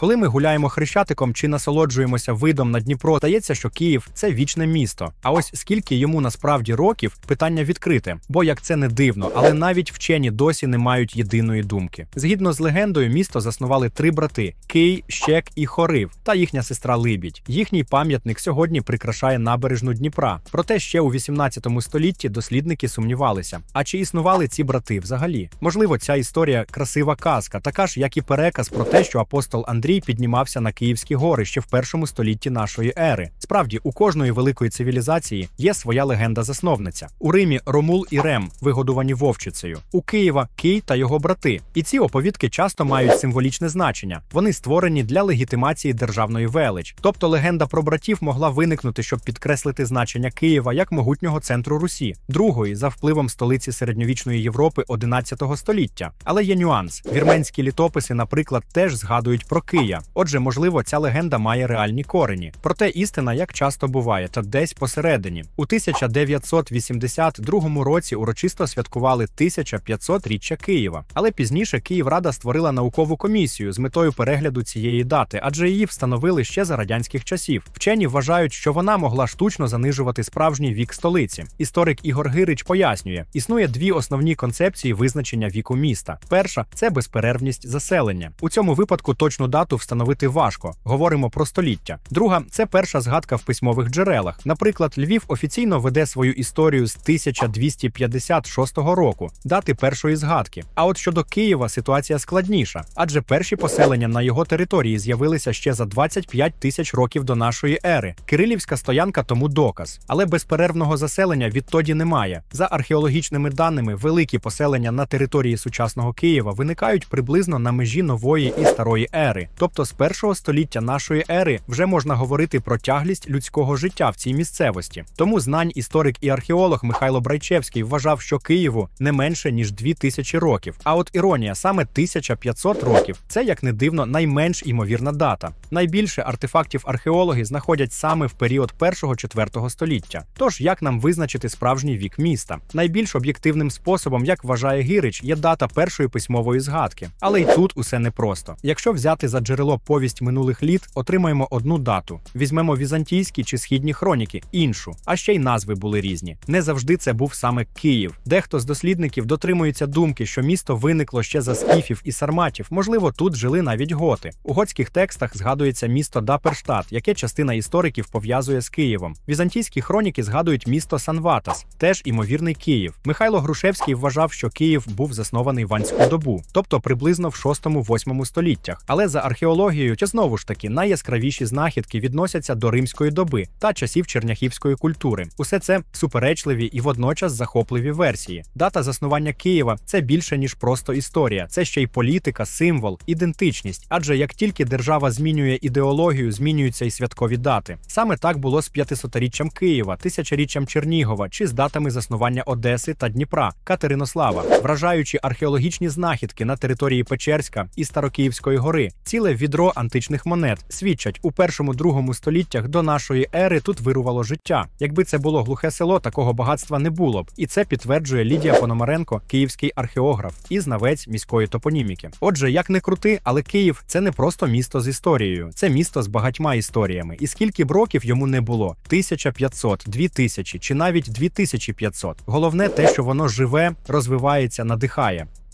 Коли ми гуляємо хрещатиком чи насолоджуємося видом на Дніпро, здається, що Київ це вічне місто. А ось скільки йому насправді років, питання відкрите. Бо як це не дивно, але навіть вчені досі не мають єдиної думки. Згідно з легендою, місто заснували три брати: Кий, Щек і Хорив, та їхня сестра Либідь. Їхній пам'ятник сьогодні прикрашає набережну Дніпра. Проте ще у 18 столітті дослідники сумнівалися. А чи існували ці брати взагалі? Можливо, ця історія красива казка, така ж, як і переказ про те, що апостол Андрій піднімався на Київські гори ще в першому столітті нашої ери. Справді, у кожної великої цивілізації є своя легенда-засновниця. У Римі Ромул і Рем, вигодувані вовчицею. У Києва Кий та його брати. І ці оповідки часто мають символічне значення. Вони створені для легітимації державної велич. Тобто легенда про братів могла виникнути, щоб підкреслити значення Києва як могутнього центру Русі, другої за впливом столиці середньовічної Європи 11 століття. Але є нюанс: вірменські літописи, наприклад, теж згадують про Кия. Отже, можливо, ця легенда має реальні корені. Проте істина, як часто буває, та десь посередині. У 1982 році урочисто святкували 1500-річчя Києва. Але пізніше Київрада створила наукову комісію з метою перегляду цієї дати, адже її встановили ще за радянських часів. Вчені вважають, що вона могла штучно занижувати справжній вік столиці. Історик Ігор Гирич пояснює, існує дві основні концепції визначення віку міста. Перша це безперервність заселення. У цьому випадку точну дату встановити важко. Говоримо про століття. Друга це перша згадка в письмових джерелах. Наприклад, Львів офіційно веде свою історію з 1256 року, дати першої згадки. А от щодо Києва ситуація складніша, адже перші поселення на його території з'явилися ще за 25 тисяч років до нашої ери. Кирилівська стоянка тому доказ, але безперервного заселення відтоді немає. За археологічними даними, великі поселення на території сучасного Києва виникають приблизно на межі нової і старої ери. Тобто з першого століття нашої ери вже можна говорити про тяглість людського життя в цій місцевості. Тому знань історик і археолог Михайло Брайчевський вважав, що Києву не менше ніж 2000 років. А от іронія, саме 1500 років це як не дивно найменш імовірна дата. Найбільше артефактів археологи знаходять саме в період 1-4 століття. Тож як нам визначити справжній вік міста? Найбільш об'єктивним способом, як вважає Гірич, є дата першої письмової згадки. Але й тут усе непросто. Якщо взяти за джерело повість минулих літ, отримаємо одну дату. Візьмемо візантійські чи східні хроніки, іншу, а ще й назви були різні. Не завжди це був саме Київ. Дехто з дослідників дотримується думки, що місто виникло ще за скіфів і сарматів. Можливо, тут жили навіть готи. У готських текстах згадується місто Даперштат, яке частина істориків пов'язує з Києвом. Візантійські хроніки згадують місто Санватас, теж імовірний Київ. Михайло Грушевський вважав, що Київ був заснований в Анську добу, тобто приблизно в 6-8 століттях. Але за археологією, чи знову ж таки найяскравіші знахідки відносяться до римської доби та часів черняхівської культури. Усе це суперечливі і водночас захопливі версії. Дата заснування Києва це більше ніж просто історія, це ще й політика, символ, ідентичність. Адже як тільки держава змінює ідеологію, змінюються й святкові дати. Саме так було з 500-річчям Києва, тисячоріччям Чернігова чи з датами заснування Одеси та Дніпра, Катеринослава, вражаючи археологічні знахідки на території Печерська і Старокиївської гори, ціле відро античних монет свідчать у першому-другому століттях до нашої ери тут вирувало життя. Якби це було глухе село, такого багатства не було б, і це підтверджує Лідія Пономаренко, київський археограф і знавець міської топоніміки. Отже, як не крути, але Київ це не просто місто з історією, це місто з багатьма історіями. І скільки б років йому не було: 1500, 2000 чи навіть 2500. Головне те, що воно живе, розвивається, надихає.